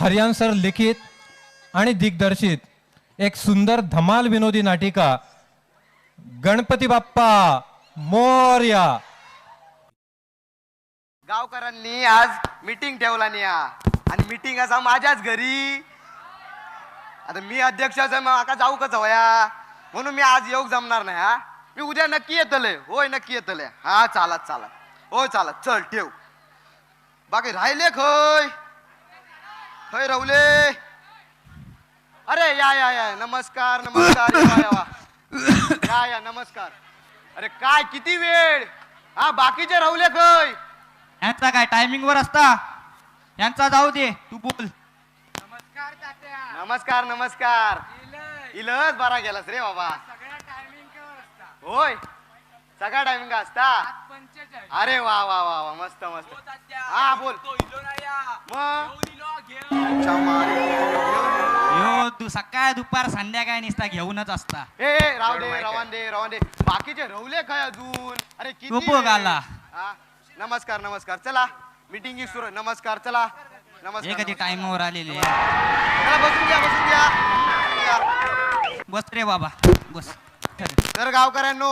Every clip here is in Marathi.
हरियांसर लिखित आणि दिग्दर्शित एक सुंदर धमाल विनोदी नाटिका गणपती बाप्पा मोर्या. गावकऱ्यांनी आज मीटिंग ठेवला निया. आणि मीटिंग असा माझ्याच घरी. आता मी अध्यक्षाचं मग जाऊ कसं वया म्हणून मी आज येऊक जमणार नाही हा? मी उद्या नक्की येतले. होय नक्की येतले. हा चालत चालत. होय चालत. चल ठेव. बाकी राहिले खय खय रवले अरे या या या. नमस्कार नमस्कार. या या नमस्कार. अरे काय किती वेळ? हा बाकीचे राहुले खय? यांचा काय टायमिंग वर असता? यांचा जाऊ दे तू बोल. नमस्कार नमस्कार इलच बरा गेलास रे बाबा. होय. सगळा टायमिंग असता? अरे वा वा वा वा मस्त मस्त. हा बोल. मग? अच्छा, मारे. यो तू सकाळ दुपार संध्याकाळ निसता घेऊनच असता. ए ए, राव दे रवान दे रवान दे. बाकीचे रवले काय अजून? अरे किती? घाला. हा, नमस्कार नमस्कार. चला. मीटिंग सुरू. नमस्कार चला. हे नमस्कार कधी नमस्कार. टाइमवर आलेले चला, बसून घ्या बसून घ्या. या. बस रे बाबा. बस. तर गावकऱ्यांनो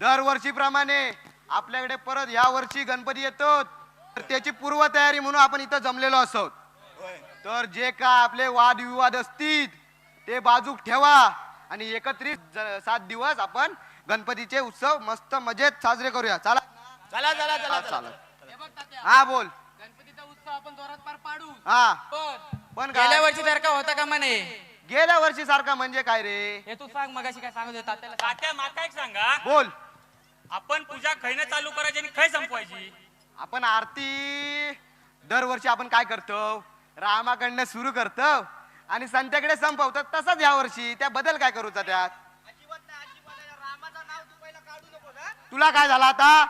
दरवर्षीप्रमाणे आपल्याकडे परत या वर्षी गणपती येतो. तर त्याची पूर्वतयारी म्हणून आपण इथं जमलेलो असोत तर जे काय आपले वादविवाद असतील ते बाजूक ठेवा आणि एकत्रित सात दिवस आपण गणपतीचे उत्सव मस्त मजेत साजरे करूया. चला. चला चला चला हा, चालेल. हा बोल. गणपतीचा उत्सव आपण जोरात पार पाडू. हा. पण? गेल्या वर्षी सारखा होता का म्हणे? गेल्या वर्षी सारखा म्हणजे काय रे? हे तू सांग मगाशी काय सांगत होता त्याला तात्या माका एक सांगा. बोल. आपण पूजा खैनं चालू करायची आणि खै संपवायची? आपण आरती दरवर्षी आपण काय करतो? रामाकडनं सुरू करतो आणि संत्याकडे संपवतो. तसंच या वर्षी त्या बदल काय करूचा त्यात तुला काय झाला आता?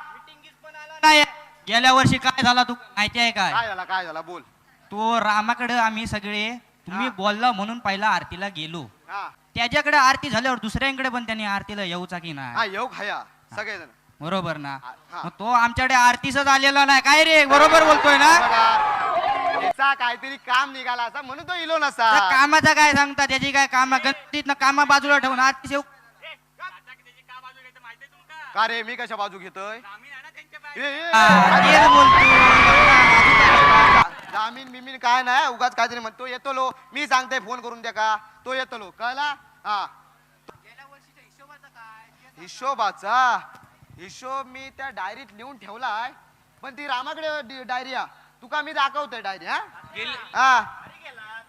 नाही. गेल्या वर्षी काय झाला तू माहिती आहे काय? काय झाला काय झाला? बोल. तो रामाकडे आम्ही सगळे तुम्ही हा. बोलला म्हणून पहिला आरतीला गेलो. हा. त्याच्याकडे आरती झाल्यावर दुसऱ्यांकडे पण त्यांनी आरतीला येऊचा की हा नाही येऊ खाया. सगळेजण. बरोबर ना. हा. मग तो आमच्याकडे आरतीच आलेला नाही. काय रे? बरोबर बोलतोय ना? बघा, त्याचा काहीतरी काम निघाला असा म्हणून तो इलो नसा. त्या कामाचा काय सांगता? त्याची काय काम? गणपतीत कामा बाजूला ठेवून आरती त्याची का रे? मी कशा बाजू घेतोय? आम्ही आहे ना त्यांच्या ए, बाहेर. ए, हा, ए, तेच बोलतो. जामीन बिमीन काय नाही. उगाच काहीतरी म्हणतो येतो लो. मी सांगते फोन करून द्या का? तो येतो लो. कळला? हा. हिशोबाचा. हिशोब मी त्या डायरीत लिहून ठेवलाय पण ती रामाकडे डायरी हा. तुका मी दाखवतोय डायरी हा? गेल- हा.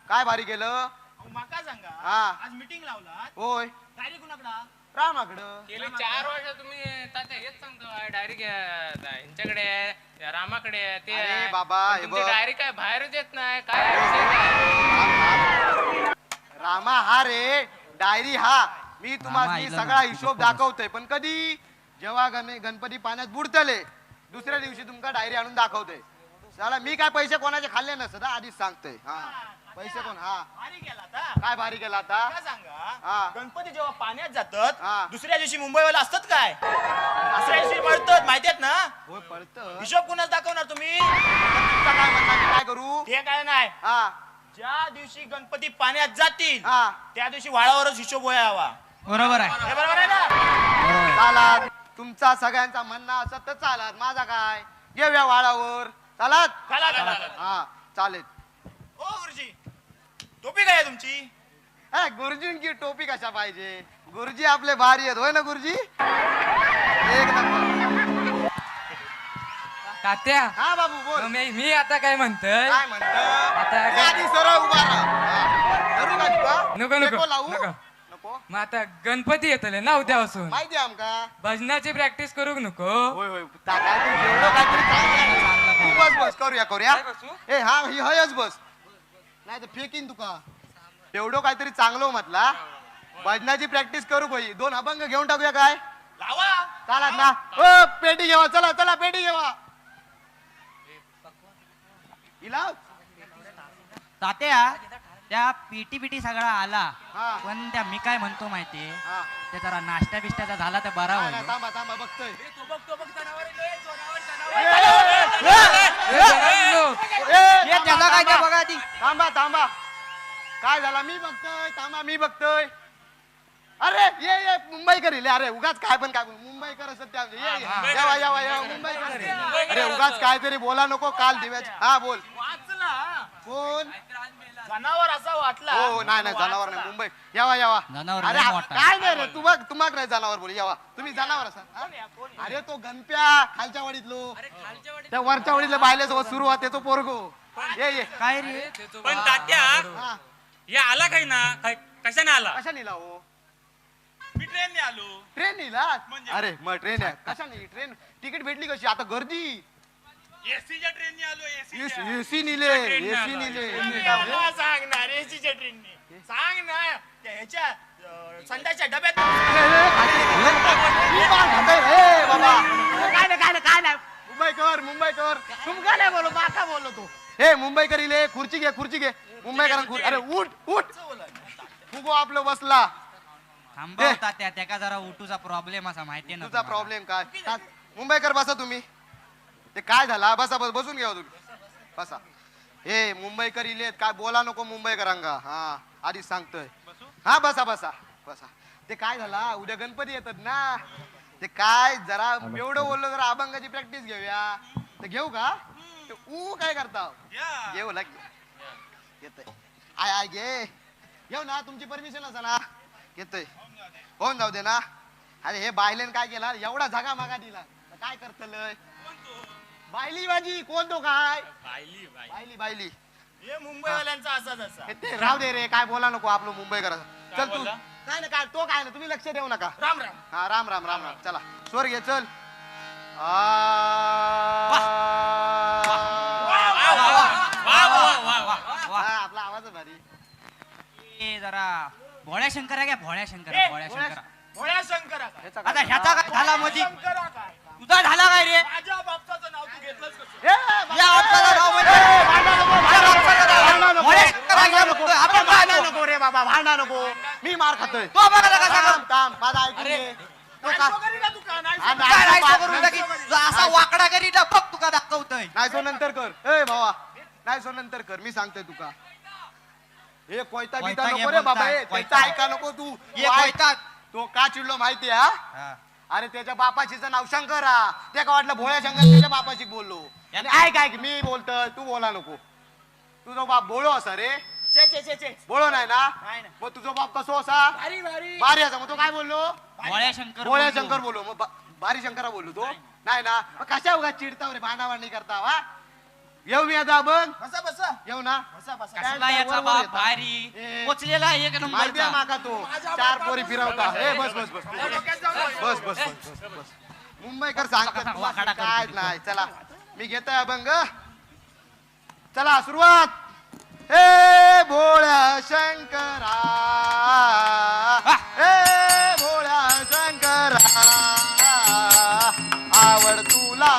काय भारी केलं? अहो, माका सांगा हा. आज मीटिंग लावला होय. डायरी कुणाकडा? रामाकडं. गेली चार वर्ष तुम्ही तात्या हेच सांगतो डायरेक्ट यांच्याकडे आहे, रामाकडे आहे, ते अरे आहे. बाबा, पण हे तुमची बघ. डायरी काय बाहेरच येत नाही काय विषय काय? रामा हा रे. डायरी हा. मी तुम्हाला सगळा हिशोब दाखवतोय पण कधी जेव्हा गण गणपती पाण्यात बुडतले दुसऱ्या दिवशी तुमका डायरी आणून दाखवतोय. चला मी काय पैसे कोणाचे खाल्ले नसत हा, आधीच सांगतोय. हा. पैसे कोण हा. भारी गेला आता. काय भारी केला आता? काय सांगा? हा. गणपती जेव्हा पाण्यात हा. जातात दुसऱ्या दिवशी मुंबईवाला असतात काय? दुसऱ्या दिवशी पळतात माहितीयेत ना? होय पडत हिशोब कुणाच दाखवणार तुम्ही? काय म्हणता मी काय करू? ते काय नाही. हा. ज्या दिवशी गणपती पाण्यात जातील हा. त्या दिवशी वाळावरच हिशोब व्हायला हवा बरोबर आहे. हे बरोबर आहे ना? बरोबर. आहे. चालात. तुमचा सगळ्यांचा म्हणणं असत तर चालत. माझा काय? घेऊया वाळावर. चालत? चला चला हा चालेल. ओ गुरुजी. टोपी काय आहे तुमची? ए, गुरुजींची टोपी कशा पाहिजे? गुरुजी आपले भारी आहेत. होय ना गुरुजी? एक नंबर. तात्या हा बाबू बोल. मी मी आता काय म्हणतोय? काय म्हणत आता आधी सरळ उभा राहा. हा. धरू का तुका? नको, नको, लावू. नको. मग आता गणपती येतले ना उद्यापासून माहिती आहे आमका? भजनाची प्रॅक्टिस करूक नको. होय होय. ता- काहीतरी जेवढं काहीतरी चांगलं आहे. तू बस बस करूया करूया. काय बसू? ए हा ही हयच बस. नाही तर फेकीन तुका. एवढं काहीतरी चांगलं म्हटला. भजनाची प्रॅक्टिस करू भाई. दोन अभंग घेऊन टाकूया काय? लावा. चालत ना. ओ पेटी घेवा चला चला पेटी घेवा. इलाव तात्या त्या पीटी पिटी सगळा आला. हा. पण त्या मी काय म्हणतो माहितीये? हा. ते जरा नाश्ता बिष्ट्याचा झाला तर बरा होईल. थांबा थांबा बघतोय. हे काय ते बघा ती. थांबा थांबा. काय झाला? मी बघतोय थांबा मी बघतोय. अरे ये ये मुंबईकर येले अरे उगाच काय पण काय पण मुंबईकर असत त्या ये ये. यावा यावा यावा. मुंबईकर अरे उगाच काहीतरी बोला नको. काल दिव्याच हा बोल. वाचला. कोण जनावर असा वाटला. हो हो, नाही नाही जनावर नाही मुंबई. यावा यावा. जनावर अरे लय हा- मोठा काय नाही रे तुम्हा तुम्हाला नाही जनावर बोल यावा. तुम्ही जनावर असा हा? अरे तो गणप्या खालच्या वाडीतलो. त्या वरच्या वाडीतल्या बायल्यासोबत सुरू होते तो पोरगो. ये ये. काय रे? पण तात्या हा. या आला काही ना? काय कशाने आला? कशा नेला हो? मी ट्रेनने आलो. ट्रेन नेला? म्हणजे? अरे मग ट्रेन आहे. कशा नाही ट्रेन तिकीट भेटली कशी? आता गर्दी. एसीच्या ट्रेनने आलो एसीच्या एसी निले. एसी आला. निले. सांग ना एसीच्या ट्रेनने सांग ना त्या ह्याच्या संध्याच्या डब्यात. मी पण म्हणतोय, ए बाबा काय नाही. काय तुमका बोलो माका बोललो तू. हे मुंबईकर इले खुर्ची घे खुर्ची घे. मुंबईकर खुर्ची. अरे उठ उठ. फुगो आपलं बसला. थांबव तात्या. त्याका जरा उठूचा प्रॉब्लेम असा माहितीये ना तुझा. प्रॉब्लेम काय? मुंबईकर बसा तुम्ही. ते काय झाला? बसा बस बसून घ्या हो तुम्ही. बसा. हे मुंबईकर इलेत काय बोला नको मुंबईकरांगा. हा आधीच सांगतोय. हा बसा बसा बसा. ते काय झाला? उद्या गणपती येतात ना. ते काय जरा एवढं बोललो जरा अभंगाची प्रॅक्टिस घेऊया. ते घेऊ का? ते ऊ काय करता? घेऊ लाग. येतोय. आय आय घे. घेऊ ना तुमची परमिशन असा ना. घेतोय. होऊन जाऊ दे ना. अरे हे बायलेन काय केला? एवढा जागा मागा दिला. तर काय करतलय? बायली माझी कोण तो काय? बायली बायली. बायली हे मुंबईवाल्यांचा असाच असा. हे ते राव दे रे काय बोला नको आपलं मुंबई करा काय चल तू. बोलला? काय ना काय तो काय ना तुम्ही लक्ष देऊ नका. राम राम. हा राम राम राम राम. चला. स्वर घे चल. वा वा वा वा वा वा वा. हा, आपला आवाज भारी. ए, जरा भोळ्या शंकरा घ्या भोळ्या शंकरा ए, भोळ्या भोळ्या शंकरा. भोळ्या शंकरा. काय ह्याचा आता काय? ह्याचा काय झाला मधी शंकरा काय तुझा झाला काय रे? माझ्या बापसाचं नको, रे बाबा भांडा नको मी मार खातोय तो माझा ऐकून घे. तो का-. काय करून टाकी असा वाकडा करी ना तुका दाखवतोय नाही सो नंतर कर ए भावा नाही सो नंतर कर मी सांगतोय तुका हे कोयता बिता नको रे बाबा बोलताय, हे. त्याचं ऐका नको तू ये तू ऐक. कोयतात. तो का चिडलो माहितीये हा हा. अरे त्याच्या बापाचीचं नाव शंकर हा ते का वाटलं भोळ्या शंकर त्याच्या बापाची बोललो? आणि ऐक ऐक मी बोलतोय तू बोला नको. तुझा बाप बोलो असा रे. छे छे छे छे. बोलो नाही ना? नाही ना. मग तुझा बाप कसो असा? भारी भारी. भारी असा. मग तो काय बोललो? भोळ्या शंकर भोळ्या बोललो. शंकर बोललो. मग बा- भारी शंकरा बोललो तो. नाही. ना? मग कशा उगा चिडताव रे? भांडाभांडी करता हा? येऊ मी आता बघ बसा बसा. येऊ ना. बसा बसा. कसला काय याचा वर- वर बाप येता? भारी. ए. पोचलेला एक माहिती आहे नंबर माका तो. माझ्या चार पोरी फिरवता. ए बस बस बस. त्या डोक्यात जाऊ नको. बस. बस बस बस बस. मुंबईकर सांगतात वाकडा काय. नाही. चला. मी घेतोय अभंग. चला सुरुवात. ए भोळ्या शंकरा. ए भोळ्या शंकरा. आवड तुला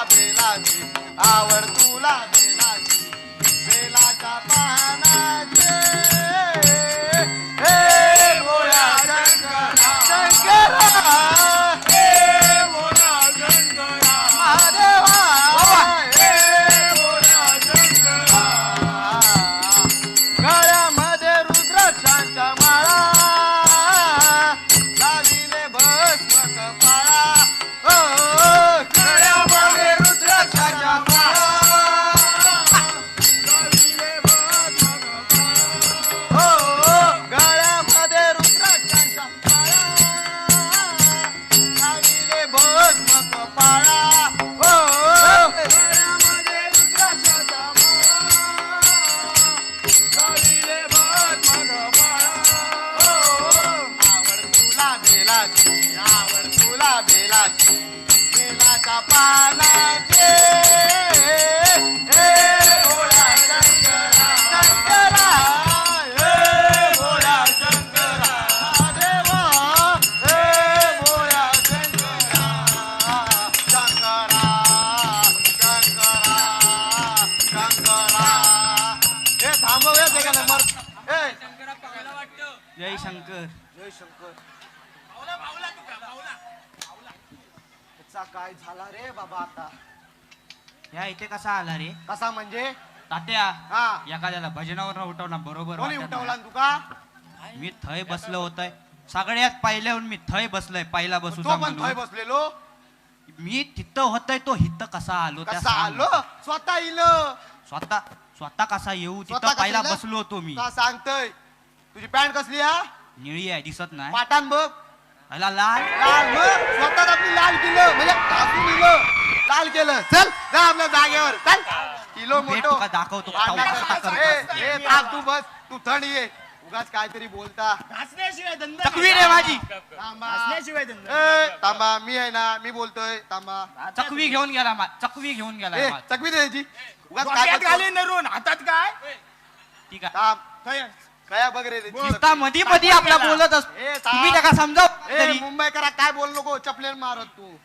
थांबव हे का नंबर जय शंकर. जय शंकर. त्याचा काय झाला रे बाबा आता? ह्या इथे कसा आला रे? कसा म्हणजे? तात्या हा. एखाद्याला भजनावर उठवला बरोबर कोणी वाटत उठवला नाही. तुका मी थय बसलो होतय. सगळ्यात पहिल्याहून मी थय बसलोय पहिला बसू तो पण थंय बसलेलो? मी तिथं होतय तो हित कसा आलो त्या कसा सांग. आलो? स्वतः इलं. स्वतः स्वतः कसा येऊ स्वतः तिथं पहिला कसा बसलो होतो मी. सांगतय? तुझी पॅन्ट कसली हा? निळी आहे दिसत नाही. पाटान बघ. पहिला लाल. लाल बघ. स्वतः आपली लाल केलं म्हणजे घासून दिलं. लाल केलं. चल जा आपल्या जागेवर. चल. किलो भेट मोठो. तुका दाखवतो का भांडणं कसा करता. करता. ए, ए, थांब तू बस. तू थंड ये. उगाच काहीतरी बोलता. हसण्याशिवाय धंदा चकवी रे माझी. थांबा. हसण्याशिवाय धंदा ए, थांबा. मी आहे ना मी बोलतोय. थांबा. चकवी घेऊन गेला मा चकवी घेऊन गेला ए. चकवी द्यायची उगाच काय डोक्यात करतो? घाली नरून. हातात काय? ठीक आहे. थांब. काय? कया बघ रे नुसता मधी मधी आपला बोलत असतो ए, थांब. तुम्ही त्याला समजाव ए तरी. मुंबईकरा काय बोल नको? चपलेन मारत तू.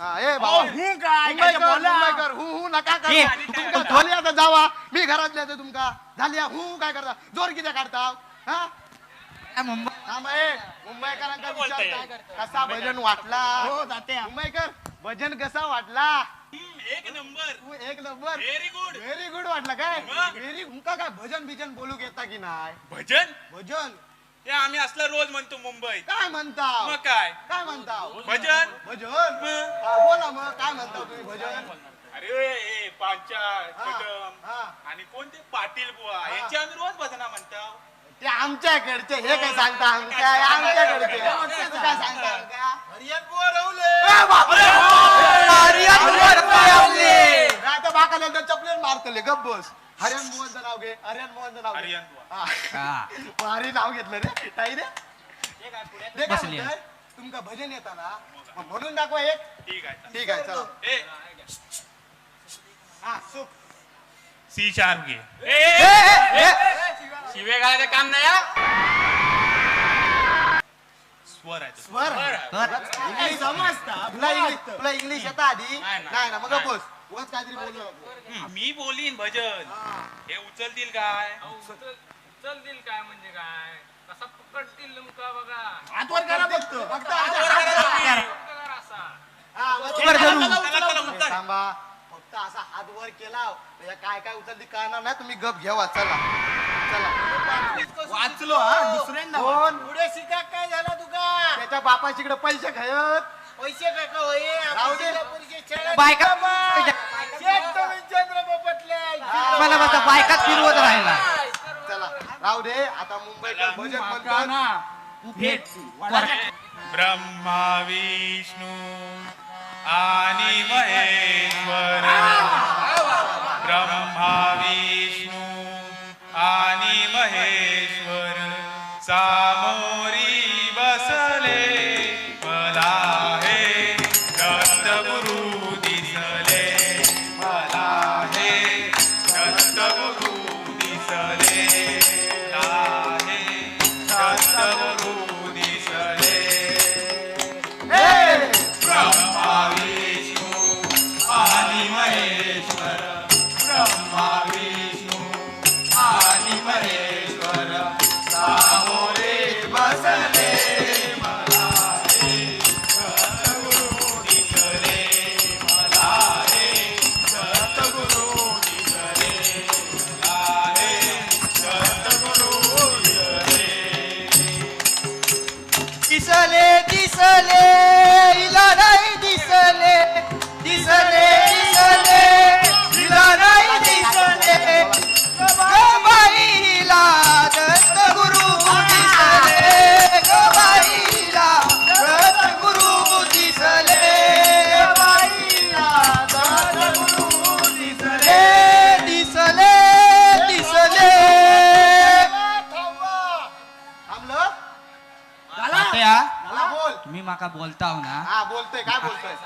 हा, ए अहो, बाबा. हू काय? काय मुंबईकर बोला. मुंबईकर हू हू नका ए, करू तू तुमका झाली आता जावा. मी घरात जाते तुमका. झाली हा, हू काय करता? जोर किती काढता? हा? काय मुंबई? थांब ए मुंबईकरांचा विचार काय कसा भजन वाटला? हो तात्या मुंबईकर भजन कसा वाटला? नंबर. तू एक number. Very good very good वाटला काय? मग? व्हेरी तुमका काय भजन बिजन बोलू घेता की नाही? भजन? भजन. हे आम्ही असलं रोज म्हणतो मुंबईत. काय म्हणता मग काय? काय म्हणता भजन? भजन? मग? हा, बोला मग काय म्हणता तुम्ही भजन? अरे हे हा, कदम हा. आणि कोणते? पाटील बुवा. यांची आम्ही रोज भजना म्हणतो ते आमच्याकडचे हे काय सांगता आमच्या आमच्याकडचे तू काय सांगता आमका? हरियाण बुवा ए, बापरे! मारतले गप बस हरियान मोहनचं नाव घे हरियान मोहनचं नाव घे. हरियान बुवा. हा. हा. भारी नाव घेतलं रे ताई रे ते काय बसली. म्हणतंय? तुमका भजन येता ना मग म्हणून दाखवा एक ठीक आहे ठीक आहे चला ए हा सी चार घे शिवे घालायचं काम नाही हा. स्वर आहे तो. स्वर? इंग्लिश समजता. तुला इंग्लिश तुला इंग्लिश येता आधी. नाही, नाही. ना मग. बस उगाच काहीतरी हम्म, मी बोलीन भजन. हे. उचलतील काय? अहो, उचल उचल देईल काय म्हणजे काय? कसा पकडतील तुमका बघा. करा फक्त. फक्त करा. हा, मग. चला, चला. थांबा. फक्त असा हात वर केला तर काय काय उचलती कळणार नाही. तुम्ही गप घ्यावा चला. चला. वाचलो हा दुसऱ्यांदा कोण? पुढे शिका काय झाला तुका? त्याच्या बापाशीकडे पैसे खायत? पैसे काय का होय? राहू दे. बायका चंद्र पोपटले मला बघा बायकात फिरवत राहिला. चला राहू दे. आता मुंबईकर भजन म्हणतात ब्रह्मा विष्णू आणि महेश्वर ब्रह्मा विष्णू आणि महेश्वर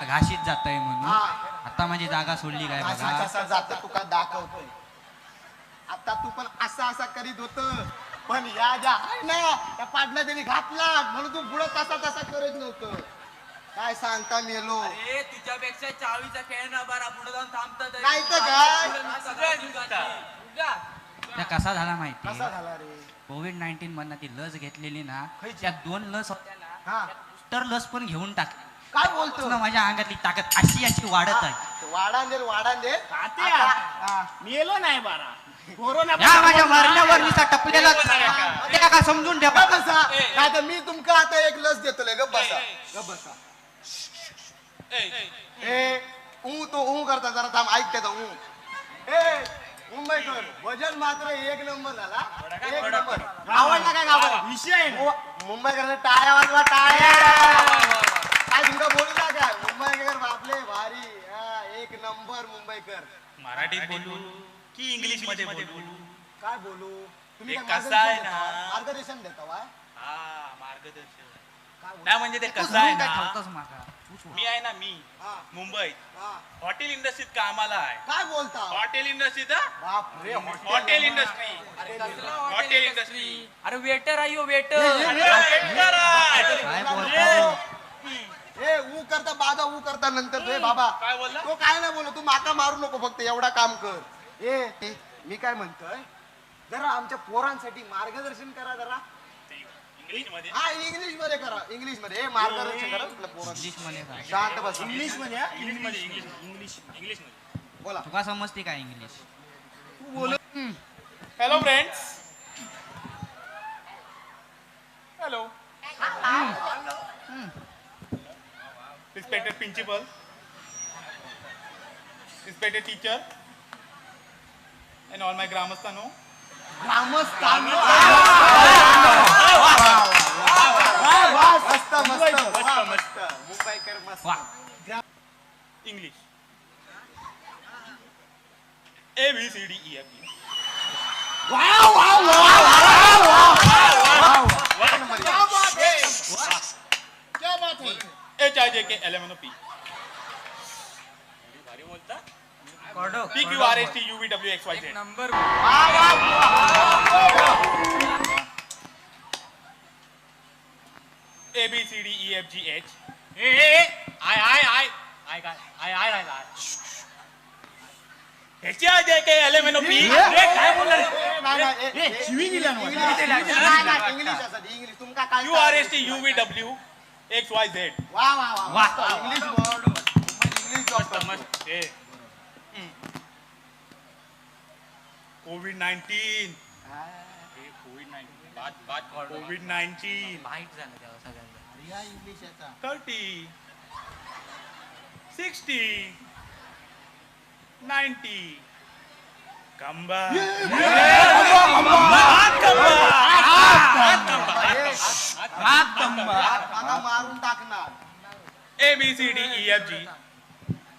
घाशीत जातय म्हणून. हा. आता माझी जागा सोडली काय असा बघा कसा जात तुका दाखवतोय? आता तू पण असा असा करीत होत. पण या ज्या आहे ना त्या पाडल्या त्यांनी घातला. म्हणून तू पुढं तसा तसा करत नव्हतं. काय सांगता मेलो? ए तुझ्यापेक्षा चावीचा खेळ ना बरा. पुढे जाऊन थांबतात नाही तर काय? त्या कसा झाला माहिती? कसा झाला रे? कोविड नाईन्टीन मधनं ती लस घेतलेली ना त्या दोन लस होत्या ना हा. तर लस पण घेऊन टाकली. काय बोलतो? तुला माझ्या अंगातली ताकद अशी अशी वाढत आहे. वाढान दे वाढान दे तात्या. मेलो नाही बारा. कोरोना या माझ्या मरण्यावर निसा टपलेला ते समजून ठेवा नाही तर मी तुमका आता एक लस देतो गप बसा. गप बसा. ए. ऊ तो ऊ करता जरा थांब ऐक त्याचा ऊ. ए मुंबईकर वजन मात्र एक नंबर झाला. एक नंबर. आवडला काय गावाला? विषय ना. मुंबईकर टाळ्या वाजवा टाळ्या काय तुमका बोलू ना काय मुंबईकर बापले भारी हा, एक मुंबईकर मराठीत बोलू की इंग्लिशमध्ये बोलू? काय बोलू? तुम्ही काय कसं आहे मार्गदर्शन ना? देता? मार्गदर्शन देता वा हा? मार्गदर्शन. काय बोलू? नाही म्हणजे ते कसं आहे ना? मी आहे ना मी. हा, मुंबईत. हा. हॉटेल इंडस्ट्रीत कामाला आहे. काय बोलता? हॉटेल इंडस्ट्रीत हा? बाप रे हॉटेल इंडस्ट्री. Hotel industry. अरे वेटर आहे वेटर. काय बोलतो? ए ऊ करता बाजा ऊ करता नंतर रे बाबा. काय बोलला? तो काय नाही बोलत तू माका मारू नको फक्त एवढा काम कर. ए मी काय म्हणतोय जरा आमच्या पोरांसाठी मार्गदर्शन करा जरा. इंग्लिशमध्ये हा इंग्लिशमध्ये करा इंग्लिशमध्ये ए, मार्गदर्शन करा आपल्या पोरांना इंग्लिशमध्ये काय शांत बस. इंग्लिशमध्ये हा? इंग्लिशमध्ये इंग्लिश इंग्लिश इंग्लिशमध्ये बोला तुका समजते काय English? Hello friends hello respected principal, respected teacher, and all my gramastano. Gramastano! Ah, English. A, B, C, D, E, F, G. Wow, wow, wow! T U V W X Y Z. Number A H I I I. I काय आय काय बोलला रे? नाही, नाही, ए, ए, शिवी दिल्या ना इंग्लिश इंग्लिश असत इंग्लिश. तुमका काय R S T U V W. X Y Z वा वा वा वा. मस्त. English board English. COVID nineteen. COVID nineteen. बाद बाद कोविड नाईन्टीन. माहीत झालं तेव्हा सगळ्यांना. या इंग्लिश याचा. थर्टी. सिक्स्टी. नाईन्टी. कंबा मला मारून टाकणार. A B C D E F G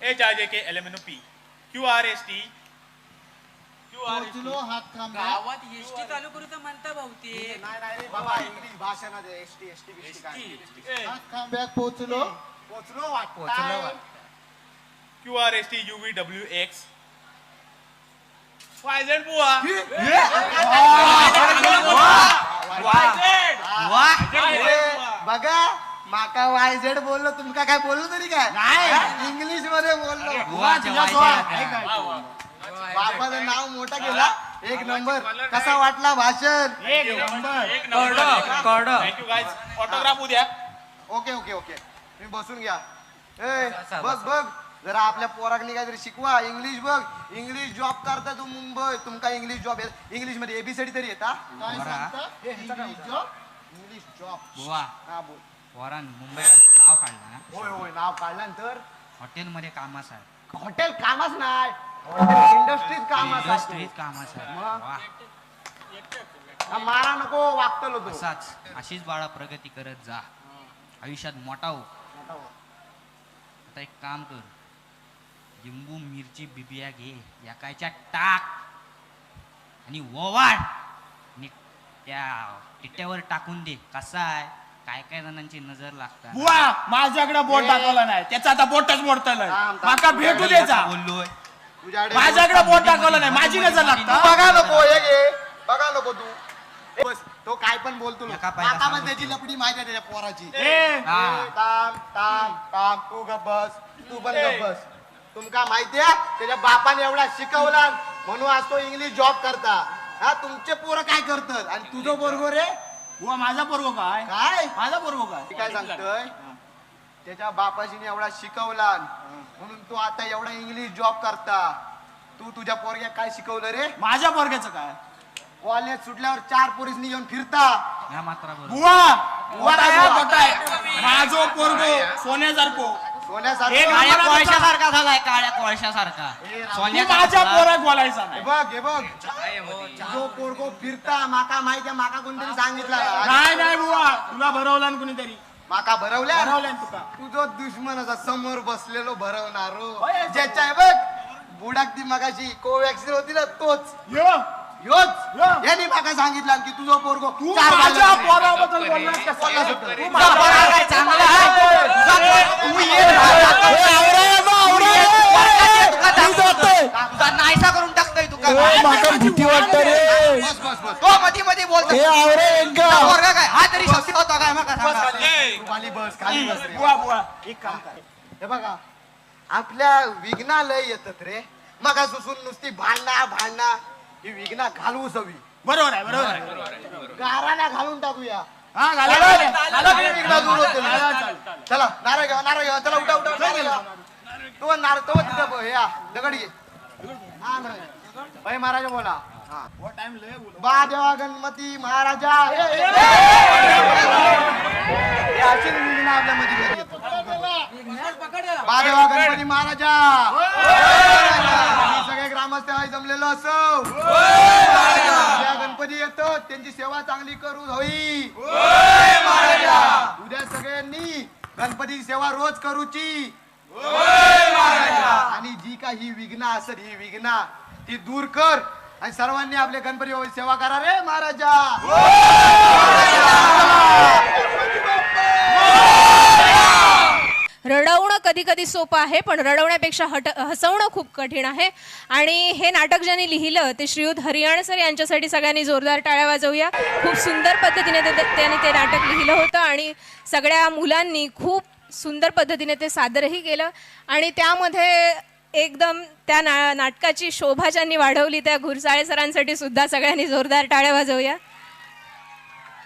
H I J K L M N O P Q R S T Q R S T गावात एसटी चालू करू तर म्हणता बहुतेक नाही नाही रे बाबा इंग्लिश भाषा ना एस टी एस टी बिस काय? पोचलो. पोचलो वाटतं. Q R S T U V W X Y Z बुवा. बघा माका वाय झेड बोललो तुमका काय बोललो तरी काय? नाही. इंग्लिशमध्ये बोललो. बापाचं नाव मोठा केला. एक नंबर. कसा वाटला भाषण? एक नंबर. ऑटोग्राफ उद्या. Okay okay okay. तुम्ही बसून घ्या. ए बघ बघ जरा आपल्या पोराकनी काहीतरी शिकवा. इंग्लिश बघ. इंग्लिश जॉब करता तू मुंबई. तुमका इंग्लिश जॉब इंग्लिशमध्ये एबीसीडी तरी येता. बरा. इंग्लिश जॉब बुवा. हा बोल. वरान मुंबईत नाव काढलं ना? होय होय नाव काढलं तर हॉटेलमध्ये कामास आहे. हॉटेल कामच नाही. हॉटेल इंडस्ट्रीत काम इंडस्ट्रीत कामास आहे. मग? वा. हा, मारा नको वागतलो तो. असाच. अशीच बाळा प्रगती करत जा. आयुष्यात मोठा हो. आता एक काम कर. लिंबू मिरची बिबिया घे. एकाच्या टाक. आणि ओवाळ. आणि त्या टिट्यावर टाकून दे. कसा आहे? काय काय जणांची नजर लागतात. बुवा माझ्याकडे बोट दाखवला नाही. त्याचा आता बोटच मोडतलं थांब, थांब. माका भेटू द्यायचा बोललोय. तुझ्याकडे माझ्याकडे बोट दाखवला नाही. माझी नजर तू लागता. बघा नको हे घे. बघा नको तू. ए, बस तो काय पण बोलतो पण. त्याची लपडी माहिती आहे त्याच्या पोराची. ए, हा. ए, थांब थांब थांब. तू गप बस. तू पण गप बस. तुमका माहितीये त्याच्या बापाने एवढा शिकवला म्हणून आज तो इंग्लिश जॉब करता. हा तुमचे पोरं काय करतात? आणि तुझं बरोबर आहे? बुवा माझा पोरगो काय? काय? माझा पोरगो काय? मी काय सांगतोय? त्याच्या बापाजीने एवढा शिकवला म्हणून तू आता एवढा इंग्लिश जॉब करता. तू तुझ्या पोरग्या काय शिकवलं रे? माझ्या पोरग्याचं काय? कॉलेज सुटल्यावर चार पोरीसनी येऊन फिरता. ह्या मात्रा बुवा काय खोटाय माझो पोरगो सोन्यासारखो हे सोन्यासारखं कोळशासारखा झालाय काळ्या कोळशासारखा. तू सोन्याचा माझ्या झाला. पोराक बोलायचा हे नाही बघ. हे बघ जो पोरगो फिरता माका माहिती आहे, माका कोणतरी सांगितलं. नाही नाही बुवा. तुला भरवला ना कुणीतरी. माका भरवल्या भरवल्या ना तुका. तुझो दुश्मन असा समोर बसलेलो भरवणारो होय. ज्याच्या आहे बघ बुडाक ती मगाशी कोवॅक्सिन होती ना तोच. यो. योच यो. यांनी माका सांगितलं की तुझो पोरगो तू चार माझ्या पोराबद्दल बोललास बोललास कसं होतं. तू तुझा माझ्या पोरगा काय चांगला आहे? तू ये तुझा नाहीसा करून टाकतोय. तुका माका भीती वाटत रे. बस बस बस. तो मध्ये मध्ये बोलतो हे आवरे पोरगा काय? हा तरी होता काय? मका सांगा. तू खाली बस खाली बस रे. बुवा बुवा. एक काम कर. हे बघा आपल्या विघ्ना लय येतात रे. मग सुसून नुसती भांडणा भांडणा. ही विघ्ना घालवू सवी बरोबर आहे बरोबर आहे. गाराना घालून टाकूया. हा घाला विघ्ना दूर होतील. चला नारळ घ्या नारळ घ्या. चला उठा उठा नारळ घ्या. तो नारळ तो तिथं ब- हे या दगड घे. हा नारळ. बाई महाराजा बोला. हा. टाइम लय बोल बा देवा गणपती महाराजा हे, हे, हे. हे अशी विघ्न आपल्या मध्ये घरी गणपती महाराजा. आम्ही सगळे ग्रामस्थ आहे जमलेलो असो. उद्या गणपती येतो त्यांची सेवा चांगली करू होई. उद्या सगळ्यांनी गणपतीची सेवा रोज करूची. आणि जी काही विघ्ना असत ही विघ्ना ती दूर कर. आणि सर्वांनी आपले गणपती सेवा करा रे महाराजा. रडवणं कधी कधी सोपं आहे पण रडवण्यापेक्षा हट हसवणं खूप कठीण आहे. आणि हे नाटक ज्यांनी लिहिलं ते श्रीयुत हरियाण सर यांच्यासाठी सगळ्यांनी जोरदार टाळ्या वाजवूया. खूप सुंदर पद्धतीने ते त्यांनी ते नाटक लिहिलं होतं आणि सगळ्या मुलांनी खूप सुंदर पद्धतीने ते सादरही केलं. आणि त्यामध्ये एकदम त्या ना नाटकाची शोभा ज्यांनी वाढवली त्या घुरसाळे सरांसाठी सुद्धा सगळ्यांनी जोरदार टाळ्या वाजवूया.